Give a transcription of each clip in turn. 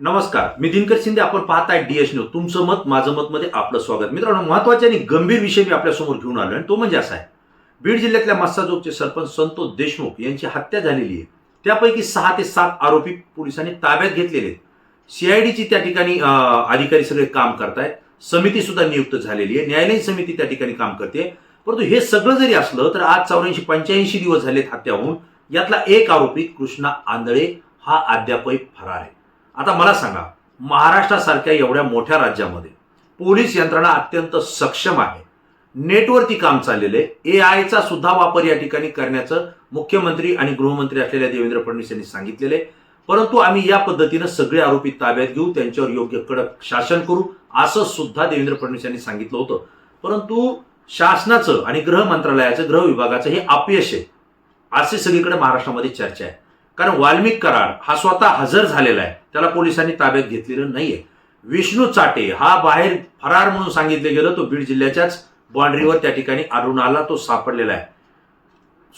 नमस्कार मी दिनकर शिंदे आपण पाहताय डीएस न्यूज तुमचं मत माझं मत मध्ये आपलं स्वागत. मित्रांनो महत्त्वाचे आणि गंभीर विषय मी आपल्यासमोर घेऊन आलो आणि तो म्हणजे असा आहे. बीड जिल्ह्यातल्या मस्साजोगचे सरपंच संतोष देशमुख यांची हत्या झालेली आहे. त्यापैकी सहा ते सात आरोपी पोलिसांनी ताब्यात घेतलेले आहेत. सीआयडीची त्या ठिकाणी अधिकारी सगळे काम करतायत. समिती सुद्धा नियुक्त झालेली आहे. न्यायालयीन समिती त्या ठिकाणी काम करते. परंतु हे सगळं जरी असलं तर आज चौऱ्याऐंशी पंच्याऐंशी दिवस झालेत हत्या होऊन यातला एक आरोपी कृष्णा आंधळे हा अद्यापही फरार आहे. आता मला सांगा महाराष्ट्रासारख्या एवढ्या मोठ्या राज्यामध्ये पोलीस यंत्रणा अत्यंत सक्षम आहे. नेटवरती काम चाललेलं आहे. ए आयचा सुद्धा वापर या ठिकाणी करण्याचं मुख्यमंत्री आणि गृहमंत्री असलेल्या देवेंद्र फडणवीस यांनी सांगितलेले आहे. परंतु आम्ही या पद्धतीनं सगळे आरोपी ताब्यात घेऊ त्यांच्यावर योग्य कडक शासन करू असं सुद्धा देवेंद्र फडणवीस यांनी सांगितलं होतं. परंतु शासनाचं आणि गृह मंत्रालयाचं गृह विभागाचं हे अपयश आहे. असे सगळीकडे महाराष्ट्रामध्ये चर्चा आहे. कारण वाल्मिक कराड हा स्वतः हजर झालेला आहे. त्याला पोलिसांनी ताब्यात घेतलेलं नाहीये. विष्णू चाटे हा बाहेर फरार म्हणून सांगितलं गेलं तो बीड जिल्ह्याच्याच बाँड्रीवर त्या ठिकाणी आढळून आला तो सापडलेला आहे.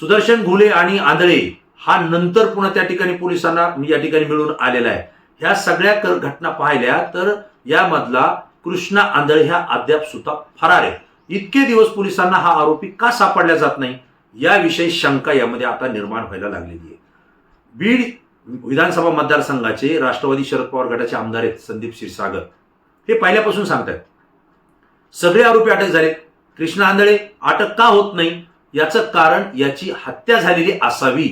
सुदर्शन घुले आणि आंधळे हा नंतर पुन्हा त्या ठिकाणी पोलिसांना म्हणजे या ठिकाणी मिळून आलेला आहे. ह्या सगळ्या कर घटना पाहिल्या तर यामधला कृष्णा आंधळे ह्या अद्याप सुद्धा फरार आहे. इतके दिवस पोलिसांना हा आरोपी का सापडला जात नाही? याविषयी शंका यामध्ये आता निर्माण व्हायला लागलेली आहे. बीड विधानसभा मतदारसंघाचे राष्ट्रवादी शरद पवार गटाचे आमदार आहेत संदीप क्षीरसागर. हे पहिल्यापासून सांगतात सगळे आरोपी अटक झाले. कृष्णा आंधळे अटक का होत नाही? याचं कारण याची हत्या झालेली असावी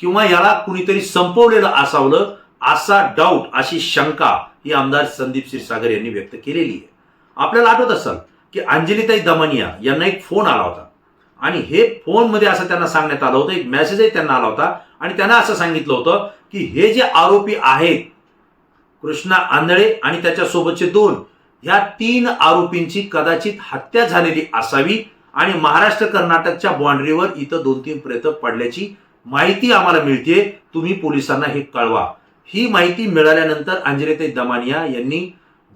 किंवा याला कुणीतरी संपवलेलं असावलं असा डाऊट अशी शंका ही आमदार संदीप क्षीरसागर यांनी व्यक्त केलेली आहे. आपल्याला आठवत असाल की अंजलीताई दमनिया यांना एक फोन आला होता. आणि हे फोनमध्ये असं त्यांना सांगण्यात आलं होतं एक मेसेजही त्यांना आला होता आणि त्यांना असं सांगितलं होतं की हे जे आरोपी आहेत कृष्णा आंधळे आणि त्याच्यासोबतचे दोन ह्या तीन आरोपींची कदाचित हत्या झालेली असावी आणि महाराष्ट्र कर्नाटकच्या बाँड्रीवर इथं दोन तीन प्रयत्न पडल्याची माहिती आम्हाला मिळते तुम्ही पोलिसांना हे कळवा. ही माहिती मिळाल्यानंतर अंजलीताई दमानिया यांनी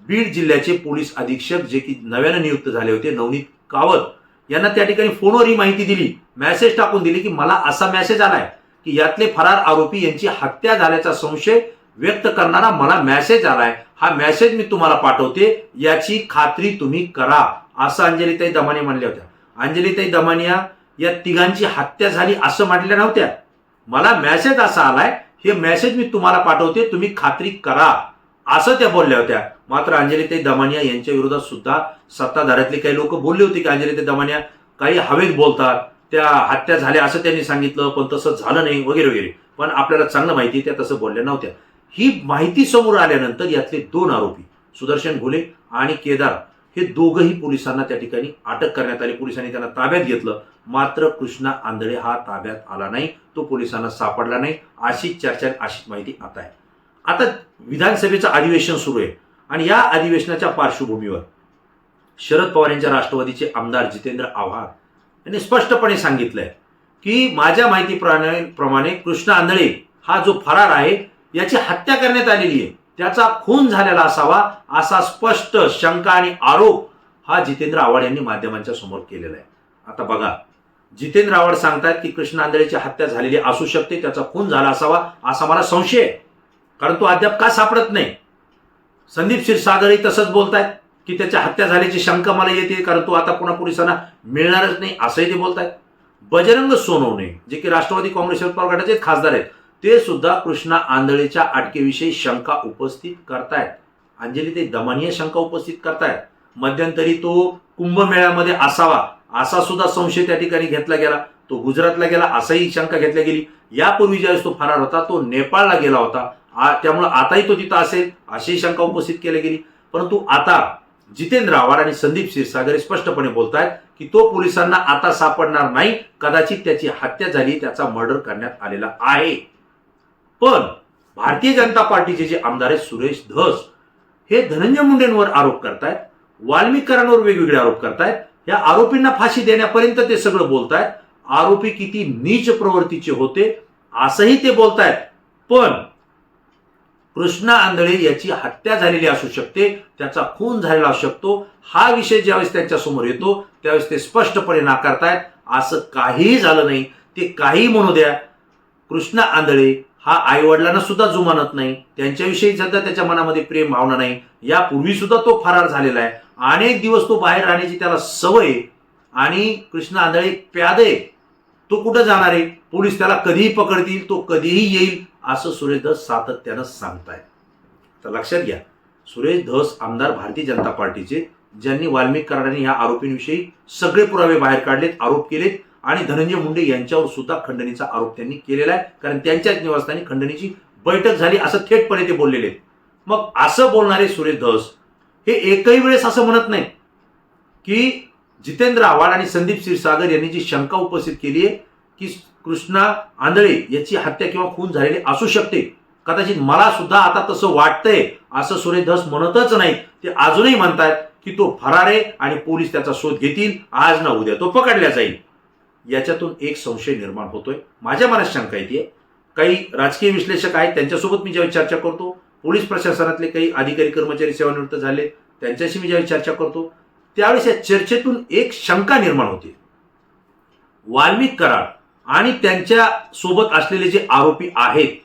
बीड जिल्ह्याचे पोलीस अधीक्षक जे की नव्यानं नियुक्त झाले होते नवनीत कावत यांना त्या ठिकाणी फोनवर ही माहिती दिली. मेसेज टाकून दिली की मला असा मेसेज आलाय. की यातले फरार आरोपी यांची हत्या झाल्याचा संशय व्यक्त करणारा मला मेसेज आलाय. हा मेसेज मी तुम्हाला पाठवते. याची खात्री तुम्ही करा. असं अंजलीताई दमाने म्हणल्या होत्या. अंजलीताई दमानिया या तिघांची हत्या झाली असं म्हटल्या नव्हत्या. मला मेसेज असा आलाय हे मेसेज मी तुम्हाला पाठवते. तुम्ही खात्री करा. असं त्या बोलल्या होत्या. मात्र अंजलीताई दमानिया यांच्या विरोधात सुद्धा सत्ताधाऱ्यातले काही लोक बोलले होते की अंजलीताई दमानिया काही हवेत बोलतात. त्या हत्या झाल्या असं त्यांनी सांगितलं पण तसं झालं नाही वगैरे वगैरे. पण आपल्याला चांगलं माहिती त्या तसं बोलल्या नव्हत्या. ही माहिती समोर आल्यानंतर यातले दोन आरोपी सुदर्शन घोले आणि केदार हे दोघंही पोलिसांना त्या ठिकाणी अटक करण्यात आली. पोलिसांनी त्यांना ताब्यात घेतलं. मात्र कृष्णा आंधळे हा ताब्यात आला नाही तो पोलिसांना सापडला नाही अशी चर्चा आणि अशीच माहिती आता आहे. आता विधानसभेचं अधिवेशन सुरू आहे आणि या अधिवेशनाच्या पार्श्वभूमीवर शरद पवार यांच्या राष्ट्रवादीचे आमदार जितेंद्र आव्हाड यांनी स्पष्टपणे सांगितलंय की माझ्या माहितीप्रमाणे प्रमाणे कृष्ण आंधळे हा जो फरार आहे याची हत्या करण्यात आलेली आहे. त्याचा खून झालेला असावा असा स्पष्ट शंका आणि आरोप हा जितेंद्र आव्हाड यांनी माध्यमांच्या समोर केलेला आहे. आता बघा जितेंद्र आव्हाड सांगतात की कृष्ण आंधळेची हत्या झालेली असू शकते त्याचा खून झाला असावा असा मला संशय आहे. कारण तो अद्याप का सापडत नाही? संदीप क्षीरसागरही तसंच बोलतायत. की त्याच्या हत्या झाल्याची शंका मला येते कारण तो आता पुन्हा पोलिसांना मिळणारच नाही असंही ते बोलतायत. बजरंग सोनवणे जे की राष्ट्रवादी काँग्रेस गटाचे खासदार आहेत ते सुद्धा कृष्णा आंधळेच्या अटकेविषयी शंका उपस्थित करतायत. अंजली ते दमनीय शंका उपस्थित करतायत. मध्यंतरी तो कुंभमेळ्यामध्ये असावा असा सुद्धा संशय त्या ठिकाणी घेतला गेला. तो गुजरातला गेला असाही शंका घेतल्या गेली. यापूर्वी ज्यावेळेस तो फरार होता तो नेपाळला गेला होता. त्यामुळे त्यामुळं आताही तो तिथं असेल अशी शंका उपस्थित केली गेली. परंतु आता जितेंद्र आव्हाड आणि संदीप क्षीरसागर स्पष्टपणे स्पष्टपणे आहेत की तो पोलिसांना आता सापडणार नाही. कदाचित त्याची हत्या झाली त्याचा मर्डर करण्यात आलेला आहे. पण भारतीय जनता पार्टीचे जे आमदार आहेत सुरेश धस हे धनंजय मुंडेंवर आरोप करतायत वाल्मिकांवर वेगवेगळे आरोप करतायत. या आरोपींना फाशी देण्यापर्यंत ते सगळं बोलतायत. आरोपी किती नीच प्रवृत्तीचे होते असंही ते बोलतायत. पण कृष्णा आंधळे याची हत्या झालेली असू शकते त्याचा खून झालेला असू शकतो. हा विषय ज्यावेळेस त्यांच्यासमोर येतो त्यावेळेस ते स्पष्टपणे नाकारतायत. असं काहीही झालं नाही ते काही म्हणू द्या. कृष्णा आंधळे हा आई वडिलांना सुद्धा जुमानत नाही. त्यांच्याविषयी सध्या त्याच्या मनामध्ये प्रेम भावना नाही. यापूर्वी सुद्धा तो फरार झालेला आहे. अनेक दिवस तो बाहेर राहण्याची त्याला सवय आहे. आणि कृष्ण आंधळे प्याद आहे तो कुठं जाणार आहे? पोलीस त्याला कधीही पकडतील तो कधीही येईल. असं सुरेश धस सातत्यानं सांगतायत. तर लक्षात घ्या सुरेश धस आमदार भारतीय जनता पार्टीचे ज्यांनी वाल्मिक कराडाने या आरोपींविषयी सगळे पुरावे बाहेर काढलेत आरोप केलेत आणि धनंजय मुंडे यांच्यावर सुद्धा खंडणीचा आरोप त्यांनी केलेला आहे कारण त्यांच्याच निवासस्थानी खंडणीची बैठक झाली असं थेटपणे ते बोललेले मग असं बोलणारे सुरेश धस हे एकही वेळेस असं म्हणत नाही की जितेंद्र आव्हाड आणि संदीप क्षीरसागर यांनी जी शंका उपस्थित केली आहे की कृष्णा आंधळे याची हत्या किंवा खून झालेली असू शकते. कदाचित मला सुद्धा आता तसं वाटतंय असं सुरेश धस म्हणतच नाही. ते अजूनही म्हणतायत की तो फरार आहे आणि पोलीस त्याचा शोध घेतील. आज ना उद्या तो पकडला जाईल. याच्यातून एक संशय निर्माण होतोय. माझ्या मनात शंका येते. काही राजकीय विश्लेषक आहेत त्यांच्यासोबत मी ज्यावेळी चर्चा करतो पोलीस प्रशासनातले काही अधिकारी कर्मचारी सेवानिवृत्त झाले त्यांच्याशी मी ज्यावेळी चर्चा करतो त्यावेळेस या चर्चेतून एक शंका निर्माण होते. वाल्मिक कराड आणि त्यांच्यासोबत असलेले जे आरोपी आहेत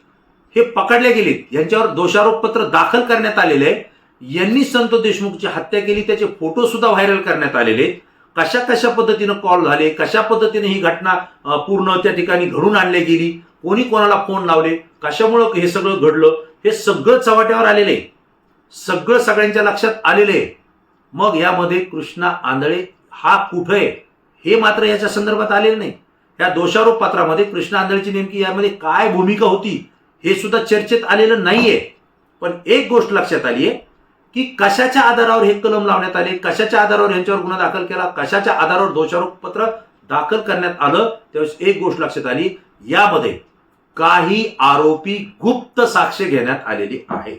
हे पकडले गेलेत. यांच्यावर दोषारोपपत्र दाखल करण्यात आलेले आहे. यांनी संत देशमुखची हत्या केली त्याचे फोटो सुद्धा व्हायरल करण्यात आलेले आहेत. कशा कशा पद्धतीनं कॉल झाले कशा पद्धतीने ही घटना पूर्ण त्या ठिकाणी घडून आणली गेली कोणी कोणाला फोन लावले कशामुळं हे सगळं घडलं हे सगळं चव्हाट्यावर आलेलं आहे. सगळं सगळ्यांच्या लक्षात आलेलं आहे. मग यामध्ये कृष्णा आंधळे हा कुठं आहे? हे मात्र याच्या संदर्भात आलेलं नाही. या दोषारोप पत्रामध्ये कृष्णा आंधळेची नेमकी यामध्ये काय भूमिका होती हे सुद्धा चर्चेत आलेलं नाहीये. पण एक गोष्ट लक्षात आली आहे की कशाच्या आधारावर हे कलम लावण्यात आले कशाच्या आधारावर यांच्यावर गुन्हा दाखल केला कशाच्या आधारावर दोषारोप पत्र दाखल करण्यात आलं त्यावेळेस एक गोष्ट लक्षात आली यामध्ये काही आरोपी गुप्त साक्ष घेण्यात आलेली आहे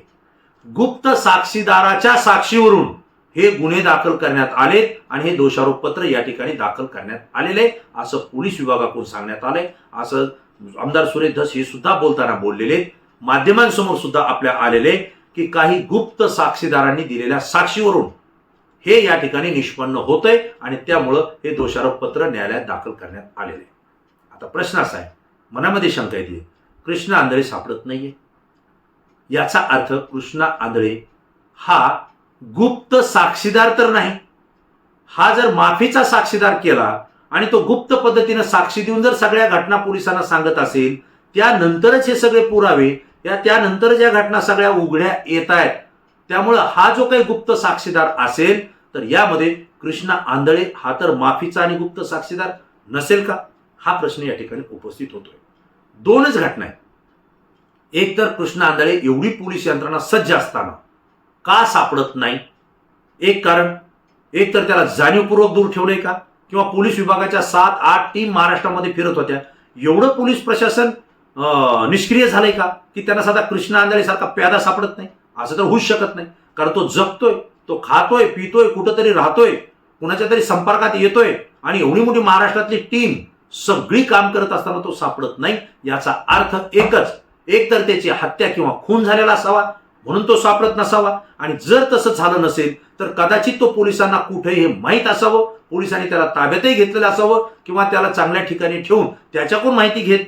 गुप्त साक्षीदाराच्या साक्षीवरून हे गुन्हे दाखल करण्यात आले आणि हे दोषारोपपत्र या ठिकाणी दाखल करण्यात आलेले असं पोलीस विभागाकडून सांगण्यात आलंय. असं आमदार सुरेश धस हे सुद्धा बोलताना बोललेले माध्यमांसमोर सुद्धा आपल्या आलेले की काही गुप्त साक्षीदारांनी दिलेल्या साक्षीवरून हे या ठिकाणी निष्पन्न होतंय आणि त्यामुळं हे दोषारोपपत्र न्यायालयात दाखल करण्यात आलेले आता प्रश्न असा आहे. मनामध्ये शंका येते. कृष्ण आंधळे सापडत नाहीये. याचा अर्थ कृष्णा आंधळे हा गुप्त साक्षीदार तर नाही. हा जर माफीचा साक्षीदार केला आणि तो गुप्त पद्धतीनं साक्षी देऊन जर सगळ्या घटना पोलिसांना सांगत असेल त्यानंतरच हे सगळे पुरावे या त्यानंतर ज्या घटना सगळ्या उघड्या येत आहेत त्यामुळं हा जो काही गुप्त साक्षीदार असेल तर यामध्ये कृष्णा आंधळे हा तर माफीचा आणि गुप्त साक्षीदार नसेल का? हा प्रश्न या ठिकाणी उपस्थित होतोय. दोनच घटना आहेत. एक तर कृष्ण आंधळे एवढी पोलीस यंत्रणा सज्ज असताना का सापडत नाही? एक कारण एक तर त्याला जाणीवपूर्वक दूर ठेवलंय का? किंवा पोलीस विभागाच्या सात आठ टीम महाराष्ट्रामध्ये फिरत होत्या. एवढं पोलीस प्रशासन निष्क्रिय झालंय का? की त्यांना साधा कृष्णा आंधळे सारखा प्यादा सापडत नाही? असं तर होऊच शकत नाही. कारण तो जगतोय तो खातोय पितोय कुठंतरी राहतोय कुणाच्या तरी संपर्कात येतोय आणि एवढी मोठी महाराष्ट्रातली टीम सगळी काम करत असताना तो सापडत नाही. याचा अर्थ एकच. एकतर त्याची हत्या किंवा खून झालेला असावा. म्हणून तो सापडत नसावा. आणि जर तसं झालं नसेल तर कदाचित तो पोलिसांना कुठे हे माहीत असावं. पोलिसांनी त्याला ताब्यातही घेतलेलं असावं किंवा त्याला चांगल्या ठिकाणी ठेवून त्याच्याकडून माहिती घेत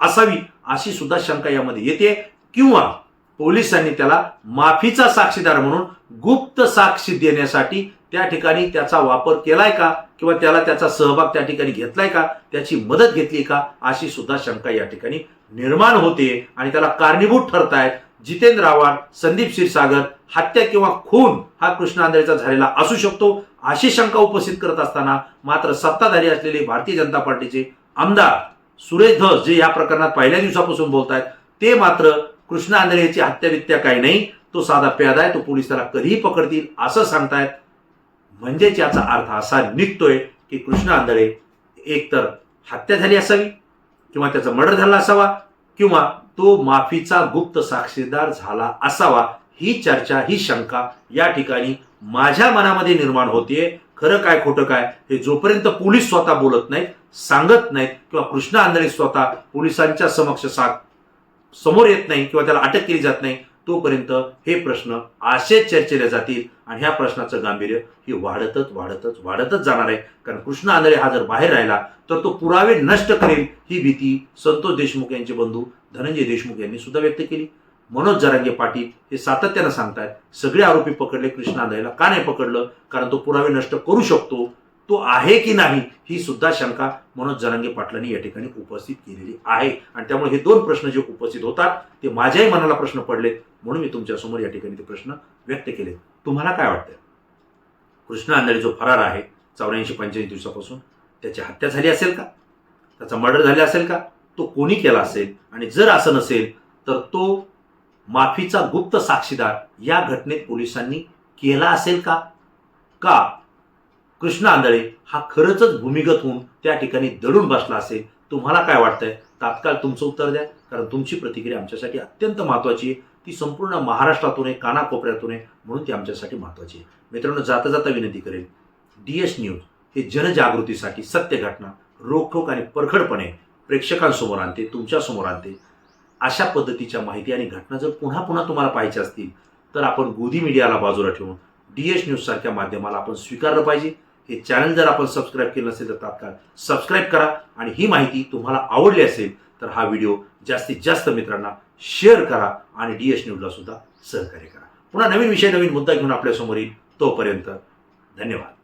असावी अशी सुद्धा शंका यामध्ये येते. किंवा पोलिसांनी त्याला माफीचा साक्षीदार म्हणून गुप्त साक्षी देण्यासाठी त्या ठिकाणी त्याचा वापर केलाय का? किंवा त्याला त्याचा सहभाग त्या ठिकाणी घेतलाय का? त्याची मदत घेतली का? अशी सुद्धा शंका या ठिकाणी निर्माण होते आणि त्याला कारणीभूत ठरतायत. जितेंद्र आव्हाड संदीप क्षीरसागर हत्या किंवा खून हा कृष्ण आंधळेचा झालेला असू शकतो. अशी शंका उपस्थित करत असताना मात्र सत्ताधारी असलेले भारतीय जनता पार्टीचे आमदार सुरेश धस जे या प्रकरणात पहिल्या दिवसापासून बोलत आहेत ते मात्र कृष्ण आंधळेची याची हत्या बित्या काही नाही. तो साधा प्यादा आहे तो पोलीस त्याला कधीही पकडतील असं सांगतायत. म्हणजेच याचा अर्थ असा निघतोय की कृष्ण आंधळे एकतर हत्या झाली असावी किंवा त्याचा मर्डर झाला असावा. किंवा तो माफीचा गुप्त साक्षीदार झाला असावा ही चर्चा ही शंका या ठिकाणी माझ्या मनामध्ये निर्माण होतीये. खरं काय खोटं काय हे जोपर्यंत पोलीस स्वतः बोलत नाहीत सांगत नाहीत किंवा कृष्ण आंधळे स्वतः पोलिसांच्या समक्ष सांग समोर येत नाही किंवा त्याला अटक केली जात नाही तोपर्यंत हे प्रश्न असेच चर्चेले जातील आणि ह्या प्रश्नाचं गांभीर्य हे वाढतच वाढतच वाढतच जाणार आहे. कारण कृष्ण आंधळे हा जर बाहेर राहिला तर तो पुरावे नष्ट करेल ही भीती संतोष देशमुख यांचे बंधू धनंजय देशमुख यांनी सुद्धा व्यक्त केली. मनोज जरांगे पाटील हे सातत्यानं सांगतायत सगळे आरोपी पकडले कृष्णा आंधळेला का नाही पकडलं? कारण तो पुरावे नष्ट करू शकतो तो आहे की नाही ही सुद्धा शंका मनोज जरांगे पाटलांनी या ठिकाणी उपस्थित केलेली आहे. आणि त्यामुळे हे दोन प्रश्न जे उपस्थित होतात ते माझ्याही मनाला प्रश्न पडलेत म्हणून मी तुमच्यासमोर या ठिकाणी ते प्रश्न व्यक्त केले तुम्हाला काय वाटतं कृष्णा आंधळे जो फरार आहे चौऱ्याऐंशी पंच्याऐंशी दिवसापासून त्याची हत्या झाली असेल का? त्याचा मर्डर झाला असेल का? तो कोणी केला असेल? आणि जर असं नसेल तर तो माफीचा गुप्त साक्षीदार या घटनेत पोलिसांनी केला असेल का? का? कृष्ण आंधळे हा खरंच भूमिगत होऊन त्या ठिकाणी दडून बसला असेल तुम्हाला काय वाटतंय? तात्काळ तुमचं उत्तर द्या कारण तुमची प्रतिक्रिया आमच्यासाठी अत्यंत महत्त्वाची आहे. ती संपूर्ण महाराष्ट्रातून आहे कानाकोपऱ्यातून आहे म्हणून ती आमच्यासाठी महत्त्वाची आहे. मित्रांनो जाता जाता विनंती करेल डी एस न्यूज हे जनजागृतीसाठी सत्य घटना रोखोक आणि परखडपणे प्रेक्षकांसमोर आणते तुमच्यासमोर आणते. अशा पद्धतीच्या माहिती आणि घटना जर पुन्हा पुन्हा तुम्हाला पाहायच्या असतील तर आपण गोदी मीडियाला बाजूला ठेवून डी एस न्यूजसारख्या माध्यमाला आपण स्वीकारलं पाहिजे. हे चॅनल जर आपण सबस्क्राईब केलं नसेल तर तात्काळ सबस्क्राईब करा. आणि ही माहिती तुम्हाला आवडली असेल तर हा व्हिडिओ जास्तीत जास्त मित्रांना शेअर करा आणि डी एस न्यूजला सुद्धा सहकार्य करा. पुन्हा नवीन विषय नवीन मुद्दा घेऊन आपल्यासमोर येईल तोपर्यंत धन्यवाद.